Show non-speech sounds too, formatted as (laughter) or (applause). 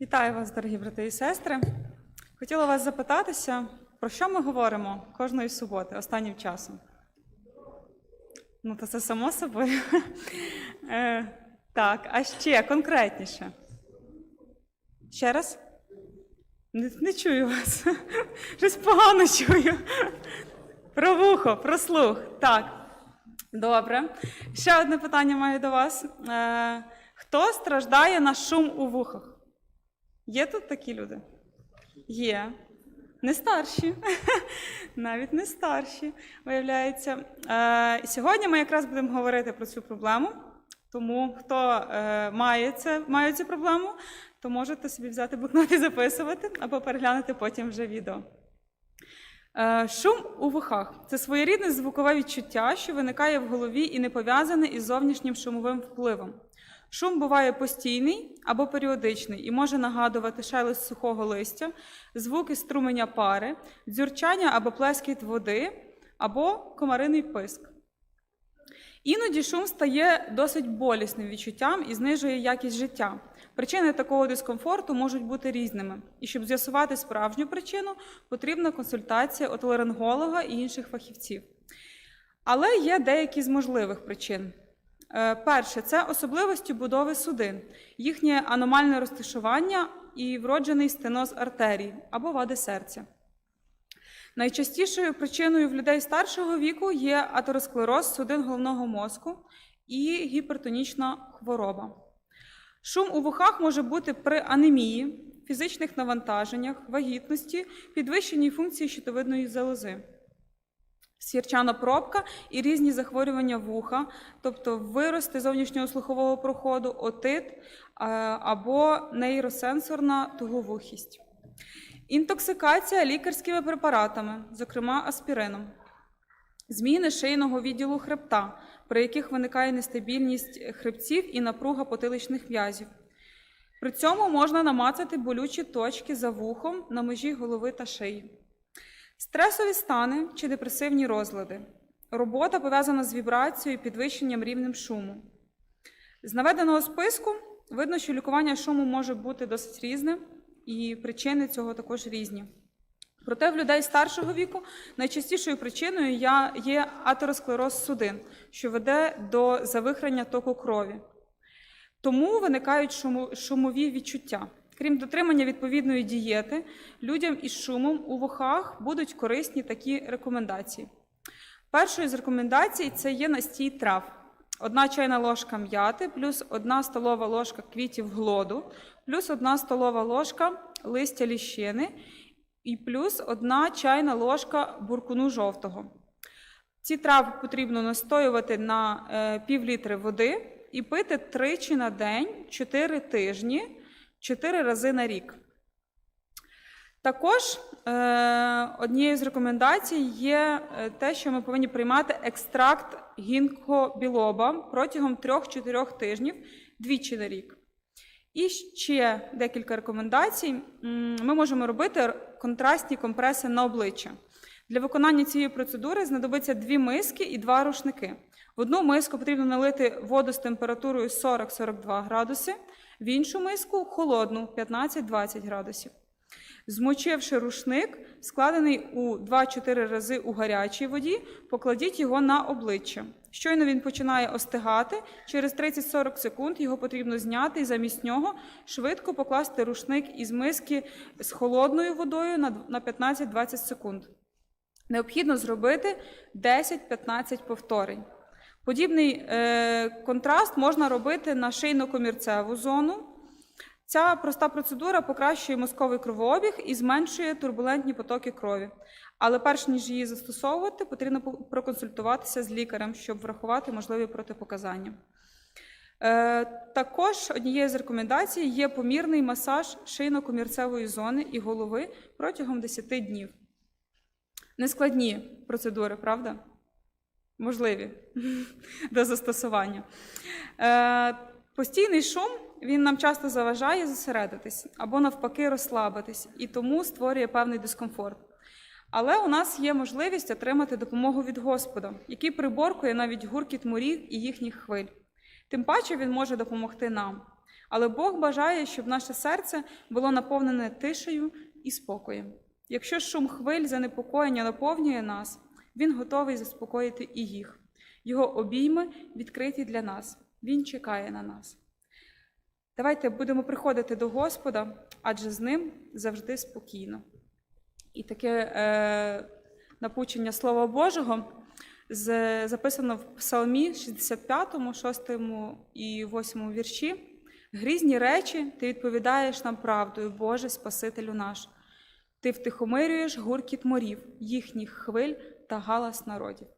Вітаю вас, дорогі брати і сестри. Хотіла вас запитатися, про що ми говоримо кожної суботи, останнім часом? Ну, то це само собою. (laughs) Е, так, а ще конкретніше. Ще раз? Не, не чую вас. (laughs) Щось погано чую. Про вухо, про слух. Так. Добре. Ще одне питання маю до вас. Е, хто страждає на шум у вухах? Є тут такі люди? Є. Не старші, (laughs) навіть не старші, виявляється. Е, сьогодні ми якраз будемо говорити про цю проблему. Тому хто е, має, це, має цю проблему, то можете собі взяти блокнот і записувати або переглянути потім вже відео. Е, Шум у вухах це своєрідне звукове відчуття, що виникає в голові і не пов'язане із зовнішнім шумовим впливом. Шум буває постійний або періодичний і може нагадувати шелест сухого листя, звуки струменя пари, дзюрчання або плескіт води, або комариний писк. Іноді шум стає досить болісним відчуттям і знижує якість життя. Причини такого дискомфорту можуть бути різними, і щоб з'ясувати справжню причину, потрібна консультація отоларинголога і інших фахівців. Але є деякі з можливих причин. Е, Перше це особливості будови судин, їхнє аномальне розташування і вроджений стеноз артерій або вади серця. Найчастішою причиною в людей старшого віку є атеросклероз судин головного мозку і гіпертонічна хвороба. Шум у вухах може бути при анемії, фізичних навантаженнях, вагітності, підвищеній функції щитовидної залози. Сірчана пробка і різні захворювання вуха, тобто вирости зовнішнього слухового проходу, отит е, або нейросенсорна туговухість. Інтоксикація лікарськими препаратами, зокрема аспірином. Зміни шийного відділу хребта, при яких виникає нестабільність хребців і напруга потиличних в'язів. При цьому можна намацати болючі точки за вухом на межі голови та шиї. Стресові стани чи депресивні розлади. Робота пов'язана з вібрацією і підвищенням рівнем шуму. З наведеного списку видно, що лікування шуму може бути досить різним, і причини цього також різні. Проте в людей старшого віку найчастішою причиною є атеросклероз судин, що веде до завихрення току крові. Тому виникають шумові відчуття. Крім дотримання відповідної дієти, людям із шумом у вухах будуть корисні такі рекомендації. Першою з рекомендацій це є настій трав. Одна чайна ложка м'яти, плюс одна столова ложка квітів глоду, плюс одна столова ложка листя ліщини і плюс одна чайна ложка буркуну жовтого. Ці трави потрібно настоювати на е, пів літри води і пити тричі на день, 4 тижні, 4 рази на рік. Також е, однією з рекомендацій є е, те, що ми повинні приймати екстракт гінкобілоба протягом 3-4 тижнів двічі на рік. І ще декілька рекомендацій. Ми можемо робити контрастні компреси на обличчя. Для виконання цієї процедури знадобиться дві миски і два рушники. В одну миску потрібно налити воду з температурою 40-42 градуси, в іншу миску холодну 15-20 градусів. Змочивши рушник, складений у 2-4 рази у гарячій воді, покладіть його на обличчя. Щойно він починає остигати, через 30-40 секунд його потрібно зняти і замість нього швидко покласти рушник із миски з холодною водою на 15-20 секунд. Необхідно зробити 10-15 повторень. Подібний е, контраст можна робити на шийно-комірцеву зону. Ця проста процедура покращує мозковий кровообіг і зменшує турбулентні потоки крові. Але перш ніж її застосовувати, потрібно проконсультуватися з лікарем, щоб врахувати можливі протипоказання. Е, також однією з рекомендацій є помірний масаж шийно-комірцевої зони і голови протягом 10 днів. Нескладні процедури, правда? Можливі (laughs) до застосування. Е, постійний шум він нам часто заважає зосередитись або навпаки розслабитись, і тому створює певний дискомфорт. Але у нас є можливість отримати допомогу від Господа, який приборкує навіть гуркіт морів і їхніх хвиль. Тим паче він може допомогти нам. Але Бог бажає, щоб наше серце було наповнене тишею і спокоєм. Якщо шум хвиль занепокоєння наповнює нас, Він готовий заспокоїти і їх. Його обійми відкриті для нас. Він чекає на нас. Давайте будемо приходити до Господа, адже з ним завжди спокійно. І таке е, напучення Слова Божого з, записано в Псалмі 65, 6 і 8 вірші. Грізні речі ти відповідаєш нам правдою, Боже, Спасителю наш. Ти втихомирюєш гуркіт морів, їхніх хвиль та галас народів.